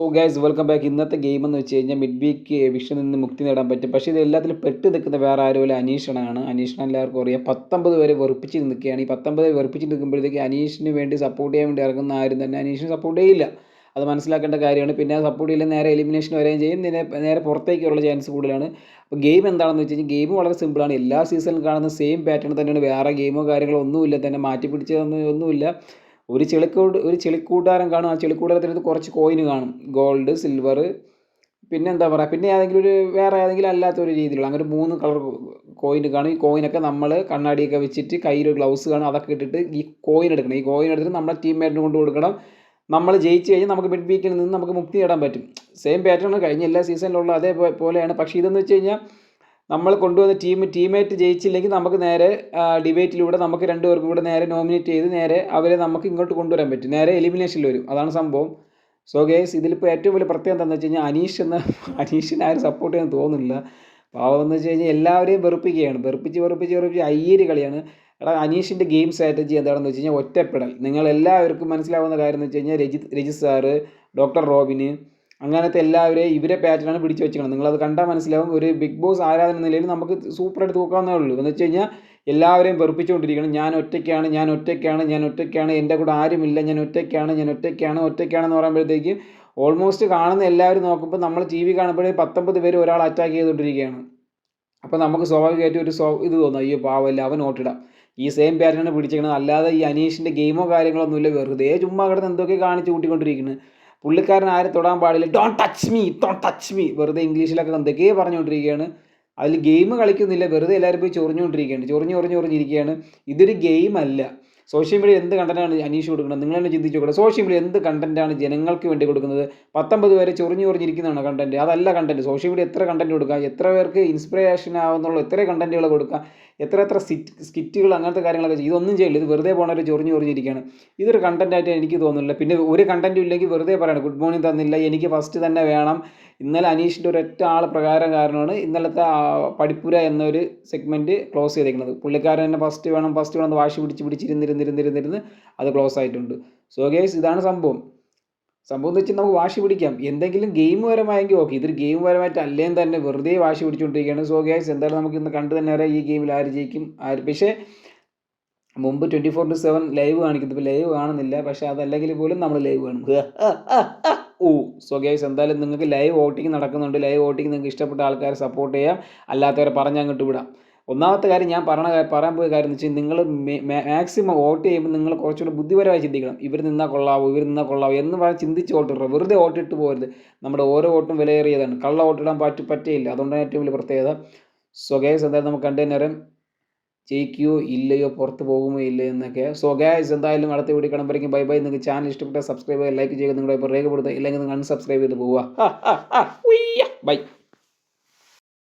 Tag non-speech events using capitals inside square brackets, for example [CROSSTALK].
ഓ guys welcome back ഇന്നത്തെ game എന്ന് വെച്ച് കഴിഞ്ഞാൽ മിഡ് വീക്ക് എവിക്ഷനിൽ നിന്ന് മുക്തി നേടാൻ പറ്റും. പക്ഷേ ഇത് എല്ലാത്തിലും പെട്ട് നിൽക്കുന്ന വേറെ ആരുമല്ല അനീഷണാണ് അനീഷണ എല്ലാവർക്കും അറിയാം. പത്തൊമ്പത് വരെ വെറുപ്പിച്ച് നിൽക്കുകയാണ്. ഈ പത്തൊമ്പത് വെറുപ്പിച്ച് നിൽക്കുമ്പോഴത്തേക്ക് അനീഷിന് വേണ്ടി സപ്പോർട്ട് ചെയ്യാൻ വേണ്ടി ഇറങ്ങുന്ന ആരും തന്നെ അനീഷിന് സപ്പോർട്ട് ചെയ്യില്ല. അത് മനസ്സിലാക്കേണ്ട കാര്യമാണ്. പിന്നെ സപ്പോർട്ട് ചെയ്യില്ല നേരെ എലിമിനേഷൻ വരെയും ചെയ്യും. നേരെ നേരെ പുറത്തേക്കുള്ള ചാൻസ് കൂടുതലാണ്. അപ്പോൾ ഗെയിം എന്താണെന്ന് വെച്ച് കഴിഞ്ഞാൽ ഗെയിം വളരെ സിമ്പിളാണ് എല്ലാ സീസണിലും കാണുന്ന സെയിം പാറ്റേൺ തന്നെയാണ്. വേറെ ഗെയിമോ കാര്യങ്ങളോ ഒന്നുമില്ല തന്നെ. മാറ്റി പിടിച്ചതൊന്നും ഒന്നുമില്ല. ഒരു ചെളിക്കൂട് ഒരു ചെളിക്കൂട്ടാരം കാണും. ആ ചെളിക്കൂടാരത്തിനകത്ത് കുറച്ച് കോയിന് കാണും. ഗോൾഡ് സിൽവർ പിന്നെ എന്താ പറയുക പിന്നെ ഏതെങ്കിലും ഒരു വേറെ ഏതെങ്കിലും അല്ലാത്ത ഒരു രീതിയിലുള്ള അങ്ങനെ ഒരു മൂന്ന് കളർ കോയിൻ കാണും. ഈ കോയിനൊക്കെ നമ്മൾ കണ്ണാടിയൊക്കെ വെച്ചിട്ട് കയ്യിൽ ഗ്ലൗസ് കാണും. അതൊക്കെ ഇട്ടിട്ട് ഈ കോയിൻ എടുക്കണം. ഈ കോയിൻ എടുത്തിട്ട് നമ്മളെ ടീംമേറ്റിന് കൊണ്ട് കൊടുക്കണം. നമ്മൾ ജയിച്ച് കഴിഞ്ഞാൽ നമുക്ക് മിഡ് വീക്കിൽ നിന്ന് നമുക്ക് മുക്തി നേടാൻ പറ്റും. സെയിം പാറ്റേൺ കഴിഞ്ഞ എല്ലാ സീസണിലുള്ള അതേപോലെയാണ് പക്ഷേ ഇതെന്ന് വെച്ച് കഴിഞ്ഞാൽ നമ്മൾ കൊണ്ടുവന്ന ടീം ടീമേറ്റ് ജയിച്ചില്ലെങ്കിൽ നമുക്ക് നേരെ ഡിബേറ്റിലൂടെ നമുക്ക് രണ്ടുപേർക്കും കൂടെ നേരെ നോമിനേറ്റ് ചെയ്ത് നേരെ അവരെ നമുക്ക് ഇങ്ങോട്ട് കൊണ്ടുവരാൻ പറ്റും. നേരെ എലിമിനേഷനിൽ വരും. അതാണ് സംഭവം. സോ ഗേസ് ഇതിലിപ്പോൾ ഏറ്റവും വലിയ പ്രത്യേകത എന്താണെന്ന് വെച്ച് കഴിഞ്ഞാൽ അനീഷ് എന്ന അനീഷിനെ ആരും സപ്പോർട്ട് ചെയ്യാൻ തോന്നുന്നില്ല. പാവം എന്ന് വെച്ച് കഴിഞ്ഞാൽ എല്ലാവരെയും വെറുപ്പിക്കുകയാണ്. വെറുപ്പിച്ച് വെറുപ്പിച്ച് വെറുപ്പിച്ച് അയ്യേരി കളിയാണ്. എടാ അനീഷിന്റെ ഗെയിം സ്ട്രാറ്റജി എന്താണെന്ന് വെച്ച് കഴിഞ്ഞാൽ ഒറ്റപ്പെടൽ. നിങ്ങൾ എല്ലാവർക്കും മനസ്സിലാവുന്ന കാര്യം എന്ന് വെച്ച് കഴിഞ്ഞാൽ രജിത് രജിത് സാറ് ഡോക്ടർ റോബിന് അങ്ങനത്തെ എല്ലാവരെയും ഇവരെ പാറ്റേണാണ് പിടിച്ചു വെച്ചിരിക്കുന്നത്. നിങ്ങളത് കണ്ടാൽ മനസ്സിലാവും ഒരു ബിഗ് ബോസ് ആരാധന നിലയിൽ നമുക്ക് സൂപ്പറായിട്ട് തൂക്കാവുന്നേ ഉള്ളൂ. എന്ന് വെച്ച് കഴിഞ്ഞാൽ എല്ലാവരെയും വെറുപ്പിച്ചുകൊണ്ടിരിക്കണം. ഞാൻ ഒറ്റയ്ക്കാണ് ഞാൻ ഒറ്റയ്ക്കാണ് ഞാൻ ഒറ്റയ്ക്കാണ് എന്റെ കൂടെ ആരുമില്ല ഞാൻ ഒറ്റയ്ക്കാണ് ഞാൻ ഒറ്റയ്ക്കാണ് ഒറ്റയ്ക്കാണെന്ന് പറയുമ്പോഴത്തേക്കും ഓൾമോസ്റ്റ് കാണുന്ന എല്ലാവരും നോക്കുമ്പോൾ നമ്മൾ ടി വി കാണുമ്പോഴേ പത്തൊമ്പത് പേര് ഒരാൾ അറ്റാക്ക് ചെയ്തുകൊണ്ടിരിക്കുകയാണ്. അപ്പോൾ നമുക്ക് സ്വാഭാവികമായിട്ടും ഒരു സ്വ ഇത് തോന്നും അയ്യോ പാവമല്ല അവൻ ഓട്ടിടാം ഈ സെയിം പാറ്റേണാണ് പിടിച്ചിരിക്കുന്നത്. അല്ലാതെ ഈ അനീഷിന്റെ ഗെയിമോ കാര്യങ്ങളൊന്നുമില്ല വെറുതെ ചുമ്മാ കിടന്ന് എന്തൊക്കെ കാണിച്ച് കൂട്ടിക്കൊണ്ടിരിക്കുന്നത് പുള്ളിക്കാരൻ ആരും തൊടാൻ പാടില്ല. Don't touch me don't touch me വെറുതെ ഇംഗ്ലീഷിലൊക്കെ എന്തൊക്കെയോ പറഞ്ഞുകൊണ്ടിരിക്കുകയാണ്. അതിൽ ഗെയിം കളിക്കുന്നില്ല. വെറുതെ എല്ലാവരും പോയി ചൊറിഞ്ഞുകൊണ്ടിരിക്കുകയാണ്. ചൊറിഞ്ഞ് ചൊറിഞ്ഞ് ചൊറിഞ്ഞിരിക്കുകയാണ്. ഇതൊരു ഗെയിം അല്ല. സോഷ്യൽ മീഡിയ എന്ത് കണ്ടന്റാണ് അനീഷ് കൊടുക്കുന്നത്? നിങ്ങൾ തന്നെ ചിന്തിച്ചു കൂടെ സോഷ്യൽ മീഡിയ എന്ത് കണ്ടന്റാണ് ജനങ്ങൾക്ക് വേണ്ടി കൊടുക്കുന്നത്? പത്തൊമ്പത് പേരെ ചൊറിഞ്ഞു ചൊറിഞ്ഞിരിക്കുന്നതാണ് കണ്ടന്റ് അതല്ല കണ്ടന്റ് സോഷ്യൽ മീഡിയ എത്ര കണ്ടന്റ് കൊടുക്കുക എത്ര പേർക്ക് ഇൻസ്പിറേഷൻ ആവുന്നുള്ള? എത്ര കണ്ടന്റുകൾ കൊടുക്കുക എത്ര എത്ര സിറ്റ് സ്കിറ്റുകൾ അങ്ങനത്തെ കാര്യങ്ങളൊക്കെ ചെയ്യും. ഇതൊന്നും ചെയ്യില്ല. ഇത് വെറുതെ പോണവർ ചൊറിഞ്ഞ് ചൊറിഞ്ഞിരിക്കുകയാണ് ഇതൊരു കണ്ടന്റായിട്ട് എനിക്ക് തോന്നുന്നില്ല. പിന്നെ ഒരു കണ്ടന്റും ഇല്ലെങ്കിൽ വെറുതെ പറയണം ഗുഡ് മോർണിംഗ് തന്നില്ല. എനിക്ക് ഫസ്റ്റ് തന്നെ വേണം. ഇന്നലെ അനീഷിന്റെ ഒരൊറ്റ ആൾ പ്രകാരം കാരണമാണ് ഇന്നലത്തെ പഠിപ്പുര എന്നൊരു സെഗ്മെന്റ് ക്ലോസ് ചെയ്തേക്കുന്നത്. പുള്ളിക്കാരൻ തന്നെ ഫസ്റ്റ് വേണം ഫസ്റ്റ് വേണം വാശി പിടിച്ച് പിടിച്ചിരുന്നിരുന്നിരുന്നിരുന്നിരുന്ന് അത് ക്ലോസ് ആയിട്ടുണ്ട്. സോ ഗേസ് ഇതാണ് സംഭവം. സംഭവം എന്ന് വെച്ചാൽ നമുക്ക് വാശി പിടിക്കാം. എന്തെങ്കിലും ഗെയിം പരമായെങ്കിൽ ഓക്കെ ഇതൊരു ഗെയിം പരമായിട്ട് അല്ലേന്ന് തന്നെ വെറുതെ വാശി പിടിച്ചുകൊണ്ടിരിക്കുകയാണ്. സോ ഗ്യാസ് എന്തായാലും നമുക്ക് ഇന്ന് കണ്ടു തന്നെ അറിയാം ഈ ഗെയിമിൽ ആര് ജയിക്കും ആര് പക്ഷേ മുമ്പ് twenty four to seven live കാണിക്കുന്നു. ഇപ്പോൾ ലൈവ് കാണുന്നില്ല. പക്ഷേ അതല്ലെങ്കിൽ പോലും നമ്മൾ ലൈവ് കാണും. ഓ സോ ഗൈസ് എന്തായാലും നിങ്ങൾക്ക് ലൈവ് വോട്ടിംഗ് നടക്കുന്നുണ്ട്. ലൈവ് വോട്ടിംഗ് നിങ്ങൾക്ക് ഇഷ്ടപ്പെട്ട ആൾക്കാരെ സപ്പോർട്ട് ചെയ്യാം. അല്ലാത്തവരെ പറഞ്ഞ് അങ്ങോട്ട് വിടാം. ഒന്നാമത്തെ കാര്യം ഞാൻ പറഞ്ഞ പറയാൻ പോയ കാര്യം എന്ന് വെച്ചാൽ നിങ്ങൾ മാക്സിമം വോട്ട് ചെയ്യുമ്പോൾ നിങ്ങൾ കുറച്ചുകൂടി ബുദ്ധിപരമായി ചിന്തിക്കണം. ഇവർ നിന്നാൽ കൊള്ളാവോ ഇവർ നിന്നാൽ കൊള്ളാവോ എന്ന് പറഞ്ഞ് ചിന്തിച്ച് വോട്ട് ഇടുക വെറുതെ വോട്ടിട്ട് പോകരുത് നമ്മുടെ ഓരോ വോട്ടും വിലയേറിയതാണ്. കള്ള വോട്ടിടാൻ പറ്റ പറ്റേയില്ല. അതുകൊണ്ടാണ് ഏറ്റവും വലിയ പ്രത്യേകത. സോ എന്തായാലും നമുക്ക് കണ്ടു നേരം ജയിക്കുകയോ ഇല്ലയോ പുറത്ത് പോകുമോ ഇല്ലയോ എന്നൊക്കെ. സോ ഗൈസ് എന്തായാലും അടുത്ത വീഡിയോ കാണുമ്പോഴേക്കും ബൈ ബൈ. നിങ്ങൾക്ക് ചാനൽ ഇഷ്ടപ്പെട്ട സബ്സ്ക്രൈബ് ചെയ്യുക ലൈക്ക് ചെയ്യുക നിങ്ങളുടെ ഇപ്പോൾ രേഖപ്പെടുത്തുക ഇല്ലെങ്കിൽ നിങ്ങൾ അൺസബ്സ്ക്രൈബ് ചെയ്ത് പോവുക. [LAUGHS] ബൈ.